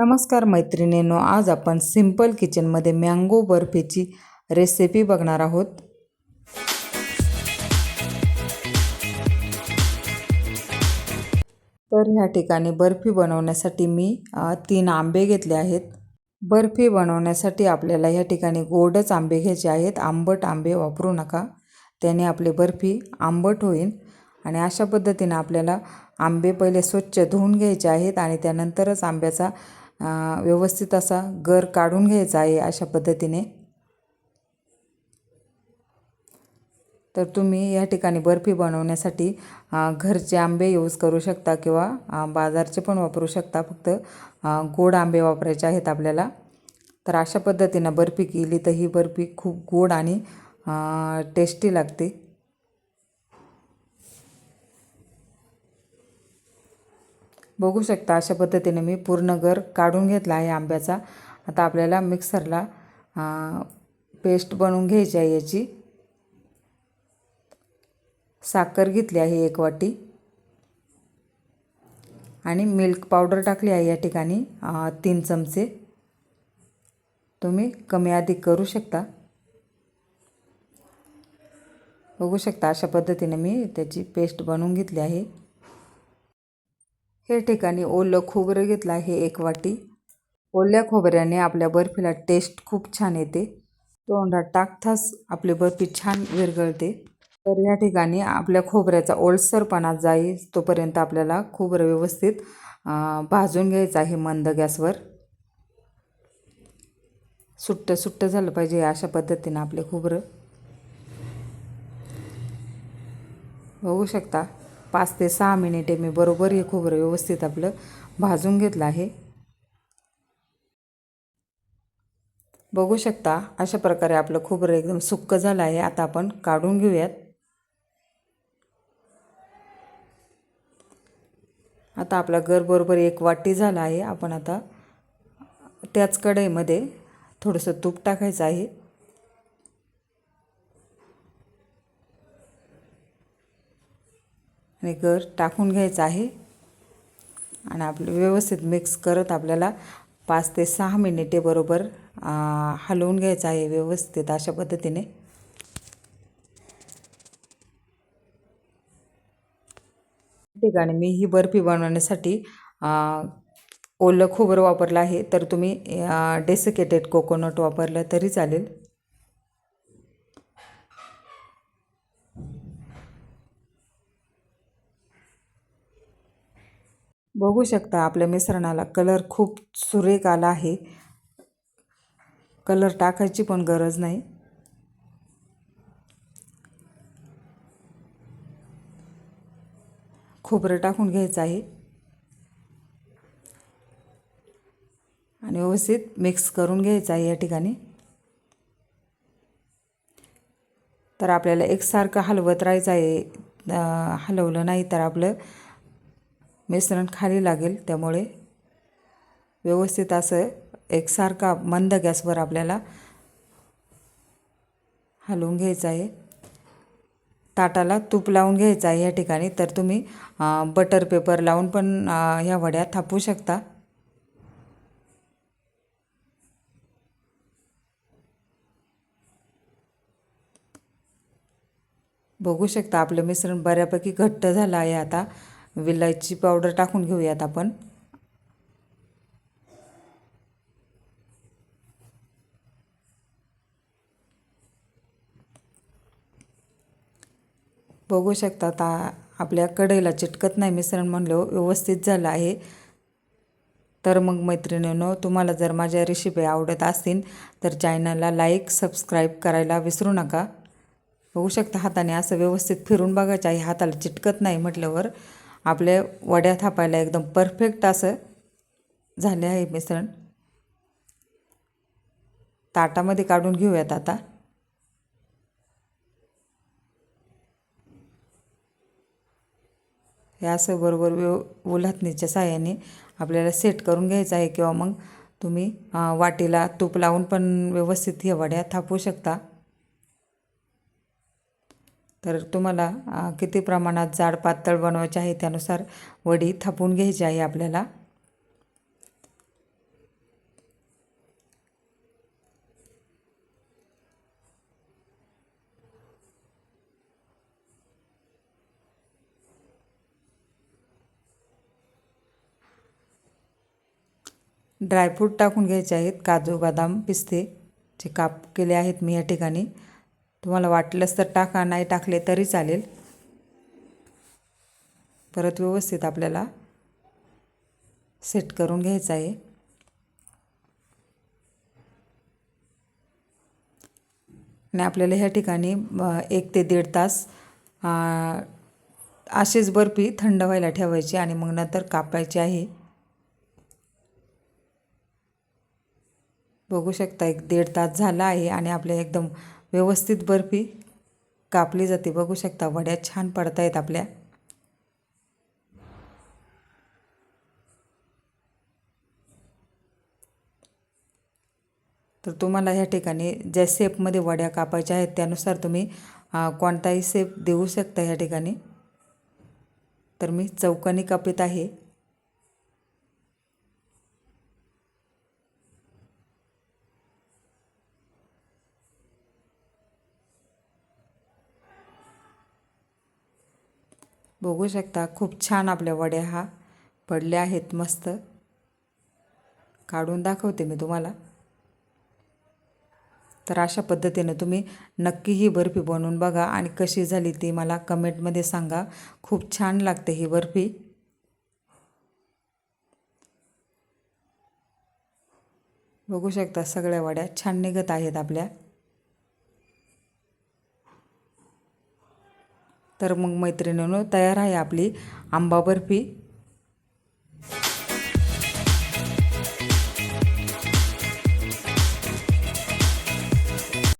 नमस्कार मैत्रिणींनो आज आपण सिंपल किचनमध्ये मँगो बर्फीची रेसिपी बघणार आहोत. तर ह्या ठिकाणी बर्फी बनवण्यासाठी मी तीन आंबे घेतले आहेत. बर्फी बनवण्यासाठी आपल्याला ह्या ठिकाणी गोडच आंबे घ्यायचे आहेत. आंबट आंबे वापरू नका. त्याने आपली बर्फी आंबट होईल आणि अशा पद्धतीनं आपल्याला आंबे पहिले स्वच्छ धुवून घ्यायचे आहेत आणि त्यानंतरच आंब्याचा व्यवस्थित असा गर काढून घ्यायचा आहे अशा पद्धतीने. तर तुम्ही या ठिकाणी बर्फी बनवण्यासाठी घरचे आंबे यूज करू शकता किंवा बाजारचे पण वापरू शकता. फक्त गोड आंबे वापरायचे आहेत आपल्याला. तर अशा पद्धतीनं बर्फी केली तर ही बर्फी खूप गोड आणि टेस्टी लागते. बघू शकता अशा पद्धतीने मी पूर्ण गर काढून घेतला आहे आंब्याचा. आता आपल्याला मिक्सरला पेस्ट बनवून घ्यायची आहे याची. साखर घेतली आहे एक वाटी. आणि मिल्क पावडर टाकली आहे या ठिकाणी तीन चमचे. तुम्ही कमी अधिक करू शकता. बघू शकता अशा पद्धतीने मी त्याची पेस्ट बनवून घेतली आहे. हे ठिकाणी ओलं खोबरं घेतलं आहे एक वाटी. ओल्या खोबऱ्याने आपल्या बर्फीला टेस्ट खूप छान येते. तोंडात टाकताच आपली बर्फी छान विरघळते. तर या ठिकाणी आपल्या खोबऱ्याचा ओलसरपणा जाईल तोपर्यंत आपल्याला खोबरं व्यवस्थित भाजून घ्यायचं आहे मंद गॅसवर. सुट्टं सुट्टं झालं पाहिजे अशा पद्धतीनं आपले खोबरं. बघू शकता. पाच ते सहा मिनिटे मी बरोबर हे खोबरं व्यवस्थित आपलं भाजून घेतलं आहे. बघू शकता अशा प्रकारे आपलं खोबरं एकदम सुक्क झालं आहे. आता आपण काढून घेऊयात. आता आपला गर बरोबर एक वाटी झाला आहे. आपण आता त्याच कढईमध्ये थोडंसं तूप टाकायचं आहे. आणि घर टाकून घ्यायचं आहे. आणि आपलं व्यवस्थित मिक्स करत आपल्याला पाच ते सहा मिनिटे बरोबर हलवून घ्यायचं आहे व्यवस्थित अशा पद्धतीने. ठिकाणी मी ही बर्फी बनवण्यासाठी ओलं खोबरं वापरलं आहे. तर तुम्ही डेसिकेटेड कोकोनट वापरलं तरी चालेल. बघू शकता आपल्या मिश्रणाला. कलर खूप सुरेख आला आहे. कलर टाकायची पण गरज नाही. खोबरं टाकून घ्यायचं आहे. आणि व्यवस्थित मिक्स करून घ्यायचं आहे या ठिकाणी. तर आपल्याला एकसारखं हलवत राहायचं आहे. हलवलं नाही तर आपलं मिश्रण खाली लागेल त्यामुळे व्यवस्थित असं एकसारखा मंद गॅसवर आपल्याला हलवून घ्यायचं आहे. ताटाला तूप लावून घ्यायचं आहे या ठिकाणी. तर तुम्ही बटर पेपर लावून पण ह्या वड्या थापू शकता. बघू शकता आपलं मिश्रण बऱ्यापैकी घट्ट झालं आहे आता. विलायची पावडर टाकून घेऊयात आपण. बघू शकता आता आपल्या कढईला चिटकत नाही मिश्रण म्हणलं व्यवस्थित झालं आहे. तर मग मैत्रिणींनो तुम्हाला जर माझ्या रेसिपी आवडत असतील तर चॅनलला लाईक सबस्क्राईब करायला विसरू नका. बघू शकता हाताने असं व्यवस्थित फिरून बघायचं आहे हाताला चिटकत नाही म्हटल्यावर. आपल्या वड्या थापायला एकदम परफेक्ट असं झाले आहे मिश्रण. ताटामध्ये काढून घेऊयात आता. हे असं बरोबर व्यव उलातणीच्या साह्याने आपल्याला सेट करून घ्यायचं आहे किंवा मग तुम्ही वाटीला तूप लावून पण व्यवस्थित हे वड्या थापू शकता. तर तुम्हाला किती प्रमाणात जाड पातळ बनवायचे आहे त्यानुसार वडी थापून घ्यायची आहे आपल्याला. ड्रायफ्रूट टाकून घ्यायचे आहेत काजू बदाम पिस्ते जे काप केले आहेत मी या ठिकाणी. तुम्हाला वाटलंच तर टाका नाही टाकले तरी चालेल. परत व्यवस्थित आपल्याला सेट करून घ्यायचं आहे. आणि आपल्याला ह्या ठिकाणी एक ते दीड तास असेच बर्फी थंड व्हायला ठेवायची आणि मग नंतर कापायची आहे. बघू शकता एक दीड तास झाला आहे आणि आपल्या एकदम व्यवस्थित बर्फी कापली जाते. बघू शकता वड्या छान पडत आहेत आपल्या. तर तुम्हाला ह्या ठिकाणी ज्या सेपमध्ये वड्या कापायच्या आहेत त्यानुसार तुम्ही कोणताही सेप देऊ शकता ह्या ठिकाणी. तर मी चौकानी कापीत आहे. बघू शकता खूप छान आपल्या वड्या हा पडल्या आहेत मस्त. काढून दाखवते मी तुम्हाला. तर अशा पद्धतीनं तुम्ही नक्की ही बर्फी बनवून बघा आणि कशी झाली ती मला कमेंटमध्ये सांगा. खूप छान लागते ही बर्फी. बघू शकता सगळ्या वड्या छान निघत आहेत आपल्या. तर मग मैत्रिणीनं तयार आहे आपली आंबा बर्फी